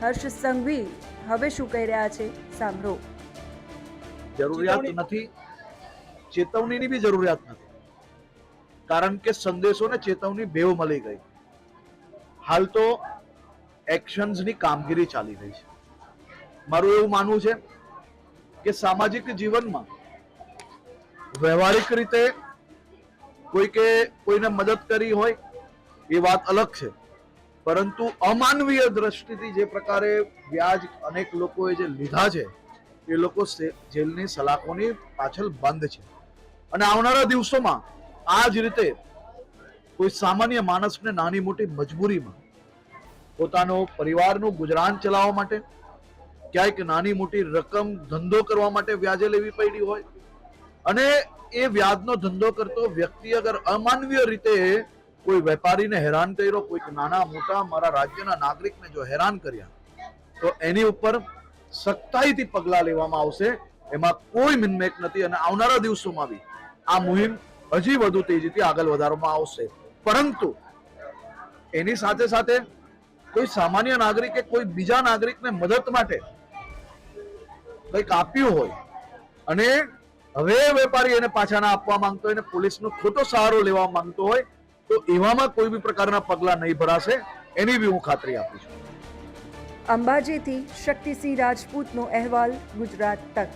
હર્ષ સંઘવી હવે શું કહી રહ્યા છે? સાંભળો. જરૂરિયાત નથી. ચેતવણીની બી જરૂરિયાત નથી. કારણ કે સંદેશો ને ચેતવણી બેવ મળી ગઈ. હાલ તો એક્શન્સની કામગીરી ચાલી રહી છે. મારું એવું માનવું છે કે સામાજિક જીવનમાં વ્યવહારિક રીતે કોઈ કે કોઈને મદદ કરી હોય એ વાત અલગ છે. પરંતુ અમાનવીય દ્રષ્ટિથી જે પ્રકારે વ્યાજ અનેક લોકોએ જે લીધા છે, એ લોકો જેલની સલાખોની પાછળ બંધ છે. અને આવનારા દિવસોમાં આ જ રીતે કોઈ સામાન્ય માણસને નાની મોટી મજબૂરીમાં પોતાનો પરિવારનું ગુજરાન ચલાવવા માટે, ક્યાંક નાની મોટી રકમ ધંધો કરવા માટે વ્યાજે લેવી પડી હોય. અને એ વ્યાજનો ધંધો કરતો વ્યક્તિ અગર અમાનવીય રીતે કોઈ વેપારીને હેરાન કર્યો, કોઈક નાના મોટા મારા રાજ્યના નાગરિકને જો હેરાન કર્યા, તો એની ઉપર સખ્તાઈથી પગલાં લેવામાં આવશે. એમાં કોઈ મિનમેક નથી અને આવનારા દિવસોમાં બી આ મુહિમ હજી વધુ તેજીથી આગળ વધારવામાં આવશે. પરંતુ એની સાથે સાથે કોઈ સામાન્ય નાગરિકે કોઈ બીજા નાગરિકને મદદ માટે કંઈક આપ્યું હોય અને હવે વેપારી એને પાછા ના આપવા માંગતો હોય અને પોલીસનો ખોટો સહારો લેવા માંગતો હોય તો એવામાં કોઈ બી પ્રકારના પગલાં નહીં ભરાશે, એની બી હું ખાતરી આપું છું. અંબાજીથી શક્તિસિંહ રાજપૂતનો અહેવાલ ગુજરાત તક.